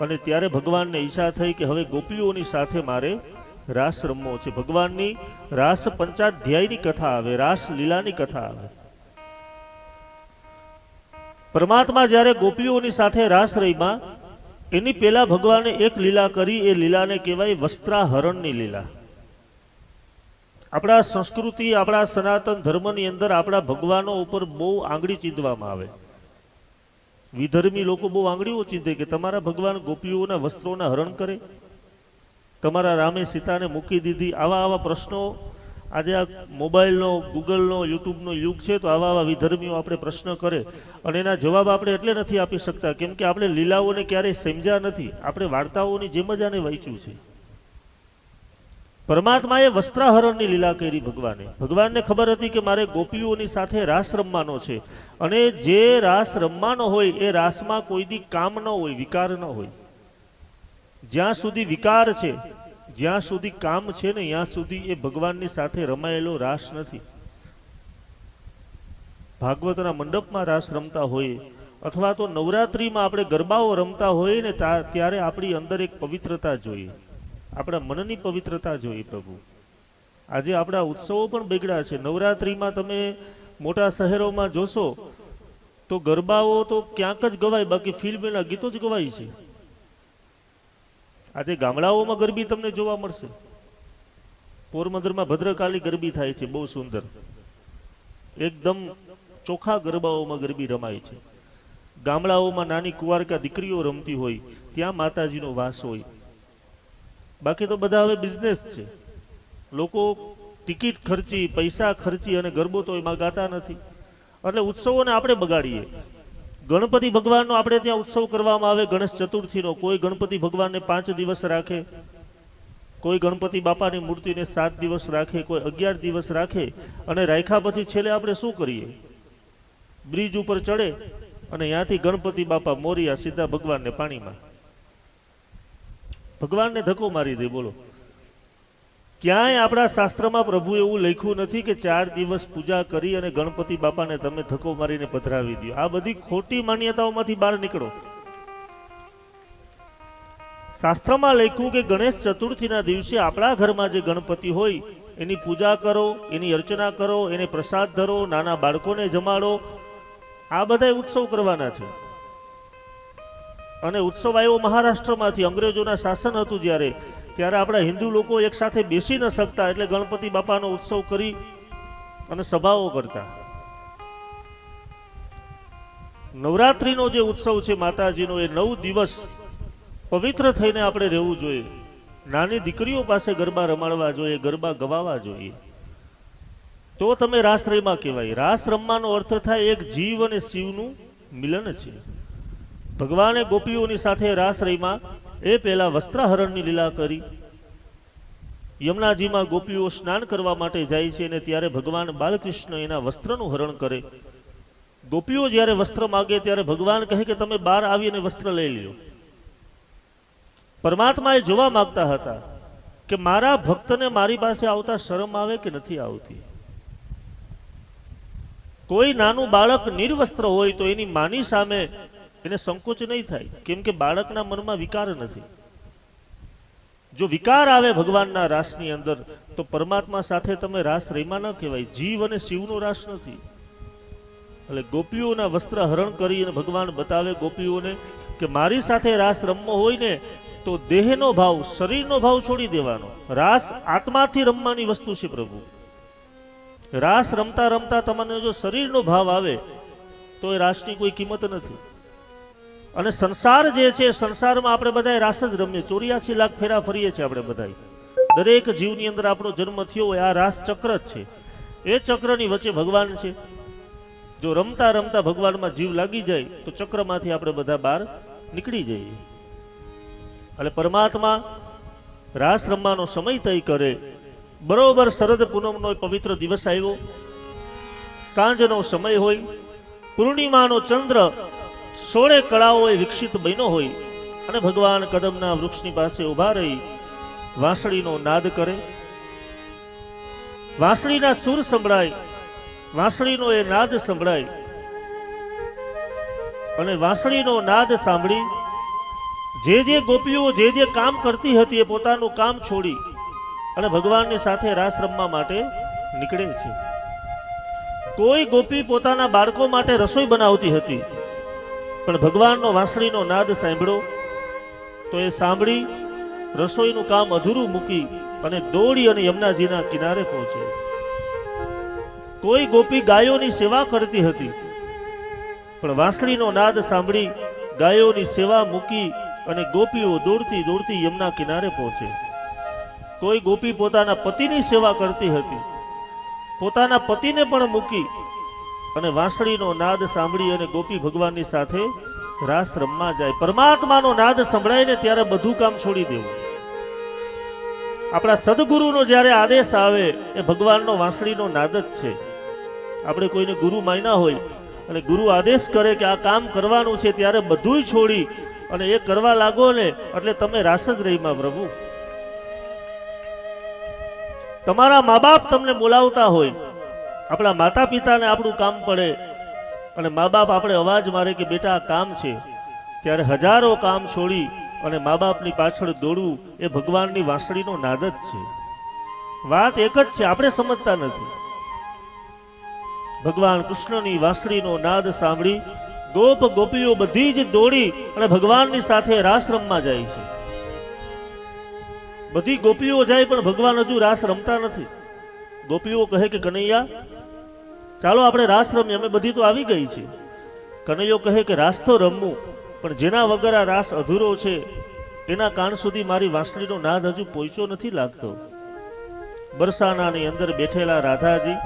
અને ત્યારે ભગવાનને ઈચ્છા થઈ કે હવે ગોપીઓની સાથે મારે રાસ રમવો છે. ભગવાનની રાસ પંચાધ્યાયની કથા આવે, રાસ લીલાની કથા આવે. પરમાત્મા જ્યારે ગોપીઓની સાથે રાસ રહીમાં એની પહેલા ભગવાને એક લીલા કરી, એ લીલાને કહેવાય વસ્ત્રાહરણની લીલા. આપણા સંસ્કૃતિ, આપણા સનાતન ધર્મની અંદર આપણા ભગવાનો ઉપર બહુ આંગળી ચીંધવામાં આવે. વિધર્મી લોકો બહુ આંગળીઓ ચીંધે કે તમારા ભગવાન ગોપીઓના વસ્ત્રોના હરણ કરે? તમારા રામે સીતાને મૂકી દીધી. આવા આવા પ્રશ્નો આજે આ મોબાઈલનો, ગૂગલનો, યુટ્યુબનો યુગ છે તો આવા આવા વિધર્મીઓ આપણે પ્રશ્ન કરે. અને એના જવાબ આપણે એટલે નથી આપી શકતા, કેમ કે આપણે લીલાઓને ક્યારેય સમજ્યા નથી. આપણે વાર્તાઓની જેમ જ આને વાંચ્યું છે. પરમાત્માએ વસ્ત્રાહરણની લીલા કરી ભગવાને. ભગવાનને ખબર હતી કે મારે ગોપીઓની સાથે રાસ રમવાનો છે. અને જે રાસ રમવાનો હોય, એ રાસમાં કોઈ દી કામ ન હોય, વિકાર ન હોય. જ્યાં સુધી વિકાર છે, જ્યાં સુધી કામ છે ને ત્યાં સુધી એ ભગવાનની સાથે રમાયેલો રાસ નથી. ભાગવતના મંડપમાં રાસ રમતા હોઈએ અથવા તો નવરાત્રિમાં આપણે ગરબાઓ રમતા હોઈએ ને ત્યારે આપણી અંદર એક પવિત્રતા જોઈએ. આપણા મનની પવિત્રતા જોઈએ પ્રભુ. આજે આપણા ઉત્સવો પણ બગડ્યા છે. નવરાત્રિમાં તમે મોટા શહેરોમાં જોશો, તો ગરબાઓ તો ક્યાંક જ ગવાય, બાકી ફિલ્મના ગીતો જ ગવાય છે. આજે ગામડાઓમાં ગરબી તમને જોવા મળશે. પોરબંદરમાં ભદ્રકાલી ગરબી થાય છે, બહુ સુંદર. એકદમ ચોખા ગરબાઓમાં ગરબી રમાય છે. ગામડાઓમાં નાની કુવારકા દીકરીઓ રમતી હોય, ત્યાં માતાજીનો વાસ હોય. બાકી તો બધા હવે બિઝનેસ છે. લોકો ટિકિટ ખર્ચી, પૈસા ખર્ચી અને ગરબો તો એમાં ગાતા નથી. એટલે ઉત્સવોને આપણે બગાડીએ. ગણપતિ ભગવાનનો આપણે ત્યાં ઉત્સવ કરવામાં આવે, ગણેશ ચતુર્થીનો. કોઈ ગણપતિ ભગવાનને પાંચ દિવસ રાખે, કોઈ ગણપતિ બાપાની મૂર્તિને સાત દિવસ રાખે, કોઈ અગિયાર દિવસ રાખે અને રાખ્યા પછી છેલ્લે આપણે શું કરીએ? બ્રિજ ઉપર ચડે અને ત્યાંથી ગણપતિ બાપા મોરિયા સીધા ભગવાનને પાણીમાં. ભગવાનને ધક્કો મારી દે, બોલો. ક્યાંય આપણા શાસ્ત્રમાં પ્રભુ એવું લખ્યું નથી કે ચાર દિવસ પૂજા કરી અને ગણપતિ બાપાને તમે ધક્કો મારીને પધરાવી દો આ બધી ખોટી માન્યતાઓમાંથી બહાર નીકળો. શાસ્ત્રમાં લખ્યું કે ગણેશ ચતુર્થીના દિવસે આપણા ઘરમાં જે ગણપતિ હોય, એની પૂજા કરો, એની અર્ચના કરો, એને પ્રસાદ ધરો, નાના બાળકોને જમાડો. આ બધા ઉત્સવ કરવાના છે. અને ઉત્સવ આવ્યો મહારાષ્ટ્રમાંથી. અંગ્રેજોના શાસન હતું જ્યારે. ત્યારે આપણા હિન્દુ લોકો એક સાથે બેસી ન શકતા એટલે ગણપતિ બાપાનો ઉત્સવ કરી અને સભાઓ કરતા. નવરાત્રિનો જે ઉત્સવ છે માતાજીનો, એ નવ દિવસ પવિત્ર થઈને આપણે રહેવું જોઈએ. નાની દીકરીઓ પાસે ગરબા રમાડવા જોઈએ, ગરબા ગવાવા જોઈએ. તો તમે રાસ રહીમાં કહેવાય. રાસ રમવાનો અર્થ થાય એક જીવ અને શિવનું મિલન છે. ભગવાને ગોપીઓની સાથે રાસ એ પહેલા વસ્ત્રાહરણની લીલા કરી. યમુનાજીમાં ગોપીઓ સ્નાન કરવા માટે જાય છે અને ત્યારે ભગવાન બાલકૃષ્ણ એના વસ્ત્રનું હરણ કરે. ગોપીઓ જ્યારે વસ્ત્ર માગે ત્યારે ભગવાન કહે કે તમે બહાર આવીને વસ્ત્ર લઈ લ્યો. પરમાત્મા એ જોવા માંગતા હતા કે મારા ભક્તને મારી પાસે આવતા શરમ આવે કે નથી આવતી? કોઈ નાનું બાળક નિર્વસ્ત્ર હોય તો એની માની સામે એને સંકોચ નહીં થાય, કેમ કે બાળકના મનમાં વિકાર નથી. જો વિકાર આવે ભગવાનના રાસની અંદર, તો પરમાત્મા સાથે તમે રાસ રહીમાં ન કહેવાય, જીવ અને શિવનો રાસ નથી. એટલે ગોપીઓના વસ્ત્ર હરણ કરી અને ભગવાન બતાવે ગોપીઓને કે મારી સાથે રાસ રમવો હોય ને, તો દેહનો ભાવ, શરીરનો ભાવ છોડી દેવાનો. રાસ આત્માથી રમવાની વસ્તુ છે પ્રભુ. રાસ રમતા રમતા તમને જો શરીરનો ભાવ આવે, તો એ રાસની કોઈ કિંમત નથી. અને સંસાર જે છે, સંસારમાં આપણે બધા રાસ જ રમીએ ચોર્યાસી લાખ ફેરા ફરીએ છીએ આપણે બધા દરેક જીવની અંદર આપણો જન્મ થયો હોય, આ રાસ ચક્ર જ છે. એ ચક્રની વચ્ચે ભગવાન છે. જો રમતા રમતા ભગવાનમાં જીવ લાગી જાય, તો ચક્રમાંથી આપણે બધા બહાર નીકળી જઈએ. એટલે પરમાત્મા રાસ રમવાનો સમય તય કરે. બરોબર શરદ પૂનમનો પવિત્ર દિવસ આવ્યો. સાંજનો સમય હોય. પૂર્ણિમાનો ચંદ્ર સોળે કળાઓએ વિકસિત બન્યો હોય અને ભગવાન કદમના વૃક્ષની પાસે ઊભા રહી વાંસળીનો નાદ કરે. વાંસળીના સુર સંભળાય, વાંસળીનો એ નાદ સંભળાય. અને વાંસળીનો નાદ સાંભળી જે જે ગોપીઓ જે જે કામ કરતી હતી એ પોતાનું કામ છોડી અને ભગવાનની સાથે રાસ રમવા માટે નીકળે છે. કોઈ ગોપી પોતાના બાળકો માટે રસોઈ બનાવતી હતી. પણ ભગવાનનો વાંસળીનો નાદ સાંભળ્યો તો એ સાંભળી રસોઈનું કામ અધૂરું મૂકી અને દોડી અને યમુનાજીના કિનારે પહોંચે. કોઈ ગોપી ગાયોની સેવા કરતી હતી, પણ વાંસળીનો નાદ સાંભળી ગાયોની સેવા મૂકી અને ગોપીઓ દોડતી દોડતી યમુના કિનારે પહોંચે. કોઈ ગોપી પોતાના પતિની સેવા કરતી હતી, પોતાના પતિને પણ મૂકી અને વાંસળીનો નાદ સાંભળી અને ગોપી ભગવાનની સાથે રાસ રમવા જાય. પરમાત્માનો નાદ સંભળાય ને ત્યારે બધું કામ છોડી દેવું. આપણા સદગુરુનો જ્યારે આદેશ આવે, એ ભગવાનનો વાંસળીનો નાદ જ છે. આપણે કોઈને ગુરુ માન્યા હોય અને ગુરુ આદેશ કરે કે આ કામ કરવાનું છે ત્યારે બધુંય છોડી અને એ કરવા લાગો ને, એટલે તમે રાસ જ રહીમાં પ્રભુ તમારા મા બાપ તમને બોલાવતા હોય આપણા માતા પિતાને આપણું કામ પડે. અને મા બાપ આપણે અવાજ મારે કે, બેટા કામ છે. ત્યારે હજારો કામ છોડી અને મા બાપની પાછળ દોડવું એ ભગવાનની વાંસળીનો નાદ છે. વાત એક જ છે, આપણે સમજતા નથી. ભગવાન કૃષ્ણની વાંસળીનો નાદ સાંભળી, ગોપ ગોપીઓ બધી જ દોડી અને ભગવાનની સાથે રાસ રમવા જાય છે. બધી ગોપીઓ જાય પણ ભગવાન હજુ રાસ રમતા નથી. ગોપીઓ કહે કે, કનૈયા ચાલો આપણે રાસ રમીએ. અમે બધી તો આવી ગઈ છે. કનૈયો કહે કે રાસ તો રમવું, પણ જેના વગર આ રાસ અધૂરો છે એના કાન સુધી મારી વાંસળીનો નાદ હજુ પહોંચ્યો નથી લાગતો. બરસાનાની અંદર બેઠેલા રાધાજી,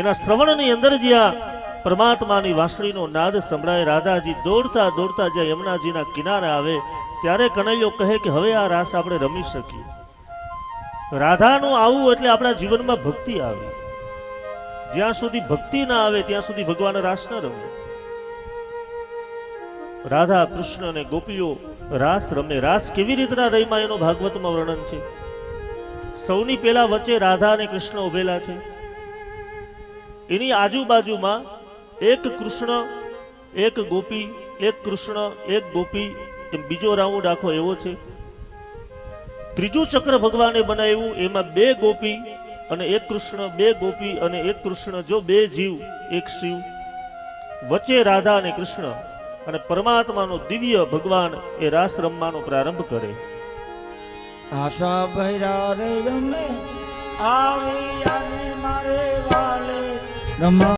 એના શ્રવણની અંદર જ્યાં પરમાત્માની વાંસળીનો નાદ સંભળાય. રાધાજી દોડતા દોડતા જ્યાં યમુનાજીના કિનારે આવે, ત્યારે કનૈયો કહે કે, હવે આ રાસ આપણે રમી શકીએ. રાધાનું આવું એટલે આપણા જીવનમાં ભક્તિ આવે. જ્યાં સુધી ભક્તિ ના આવે, ત્યાં સુધી ભગવાન રાસ ન રમે. રાધા કૃષ્ણ અને ગોપીઓ રાસ રમે. રાસ કેવી રીતના રહીમાં એનો ભાગવતમાં વર્ણન છે? સૌની પેલા વચ્ચે રાધા અને કૃષ્ણ ઉભેલા છે. એની આજુબાજુમાં એક કૃષ્ણ, એક ગોપી, એક કૃષ્ણ, એક ગોપી, એમ બીજો રાઉન્ડ આખો એવો છે. ત્રીજું ચક્ર ભગવાને બનાવ્યું. એમાં બે ગોપી અને એક કૃષ્ણ, બે ગોપી અને એક કૃષ્ણ, જો બે જીવ, એક શિવ. વચ્ચે રાધા અને કૃષ્ણ અને પરમાત્માનો દિવ્ય ભગવાન એ રાસ રમવાનો પ્રારંભ કરે. આશા ભૈરા રે અમે આવી અને મારે વાલે રમા